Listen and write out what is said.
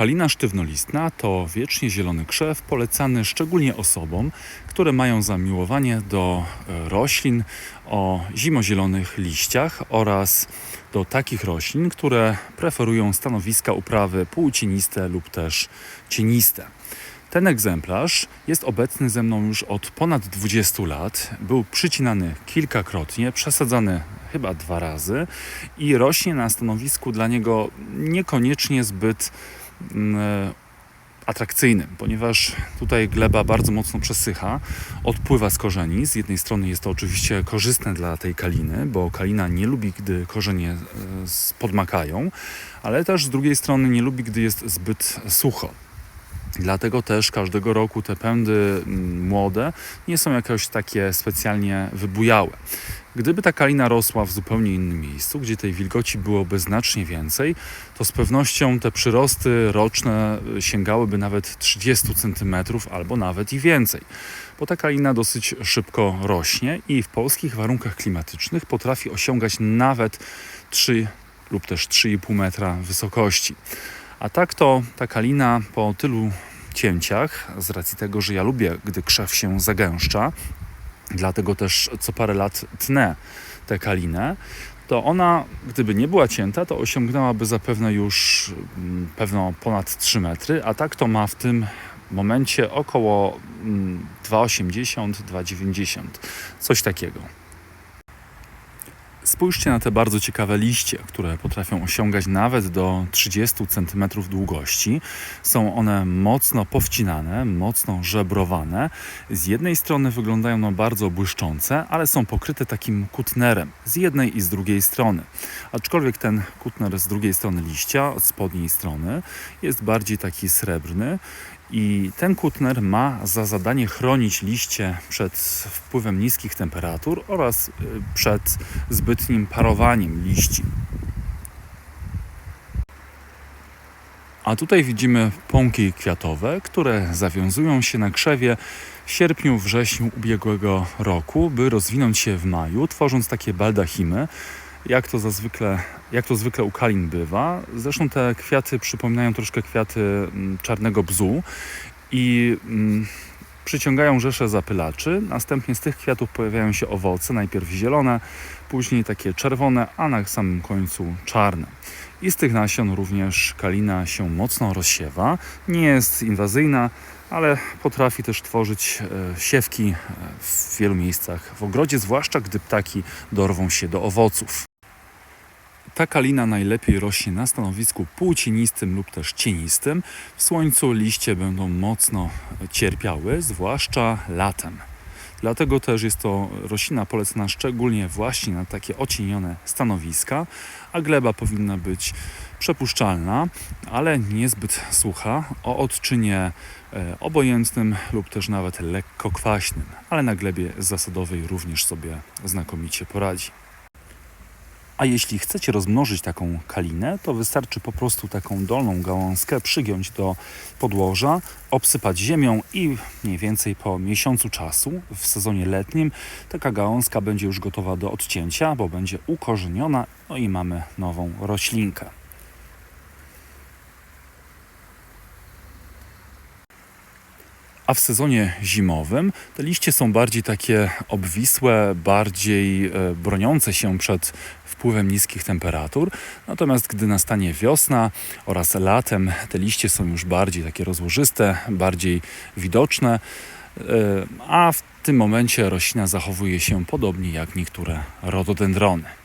Kalina sztywnolistna to wiecznie zielony krzew polecany szczególnie osobom, które mają zamiłowanie do e, roślin o zimozielonych liściach oraz do takich roślin, które preferują stanowiska uprawy półcieniste lub też cieniste. Ten egzemplarz jest obecny ze mną już od ponad 20 lat. Był przycinany kilkakrotnie, przesadzany chyba dwa razy i rośnie na stanowisku dla niego niekoniecznie zbyt atrakcyjnym, ponieważ tutaj gleba bardzo mocno przesycha, odpływa z korzeni. Z jednej strony jest to oczywiście korzystne dla tej kaliny, bo kalina nie lubi, gdy korzenie e, podmakają, ale też z drugiej strony nie lubi, gdy jest zbyt sucho. Dlatego też każdego roku te pędy mm, młode nie są jakoś takie specjalnie wybujałe. Gdyby ta kalina rosła w zupełnie innym miejscu, gdzie tej wilgoci byłoby znacznie więcej, to z pewnością te przyrosty roczne sięgałyby nawet 30 cm albo nawet i więcej. Bo ta kalina dosyć szybko rośnie i w polskich warunkach klimatycznych potrafi osiągać nawet 3 lub też 3,5 metra wysokości. A tak to ta kalina po tylu cięciach, z racji tego, że ja lubię, gdy krzew się zagęszcza, dlatego też co parę lat tnę tę kalinę, to ona, gdyby nie była cięta, to osiągnęłaby zapewne już mm, pewno ponad 3 metry, a tak to ma w tym momencie około mm, 2,80-2,90, coś takiego. Spójrzcie na te bardzo ciekawe liście, które potrafią osiągać nawet do 30 cm długości. Są one mocno powcinane, mocno żebrowane. Z jednej strony wyglądają no bardzo błyszczące, ale są pokryte takim kutnerem z jednej i z drugiej strony. Aczkolwiek ten kutner z drugiej strony liścia, od spodniej strony, jest bardziej taki srebrny i ten kutner ma za zadanie chronić liście przed wpływem niskich temperatur oraz y, przed zbytnim parowaniem liści. A tutaj widzimy pąki kwiatowe, które zawiązują się na krzewie w sierpniu, wrześniu ubiegłego roku, by rozwinąć się w maju, tworząc takie baldachimy, jak to zazwykle, jak to zwykle u kalin bywa. Zresztą te kwiaty przypominają troszkę kwiaty mm, czarnego bzu i mm, przyciągają rzesze zapylaczy. Następnie z tych kwiatów pojawiają się owoce, najpierw zielone, później takie czerwone, a na samym końcu czarne. I z tych nasion również kalina się mocno rozsiewa. Nie jest inwazyjna, ale potrafi też tworzyć e, siewki e, w wielu miejscach w ogrodzie, zwłaszcza gdy ptaki dorwą się do owoców. Ta kalina najlepiej rośnie na stanowisku półcienistym lub też cienistym. W słońcu liście będą mocno cierpiały, zwłaszcza latem. Dlatego też jest to roślina polecana szczególnie właśnie na takie ocienione stanowiska, a gleba powinna być przepuszczalna, ale niezbyt sucha, o odczynie e, obojętnym lub też nawet lekko kwaśnym, ale na glebie zasadowej również sobie znakomicie poradzi. A jeśli chcecie rozmnożyć taką kalinę, to wystarczy po prostu taką dolną gałązkę przygiąć do podłoża, obsypać ziemią i mniej więcej po miesiącu czasu w sezonie letnim taka gałązka będzie już gotowa do odcięcia, bo będzie ukorzeniona, no i mamy nową roślinkę. A w sezonie zimowym te liście są bardziej takie obwisłe, bardziej e, broniące się przed wpływem niskich temperatur. Natomiast gdy nastanie wiosna oraz latem, te liście są już bardziej takie rozłożyste, bardziej widoczne, e, a w tym momencie roślina zachowuje się podobnie jak niektóre rododendrony.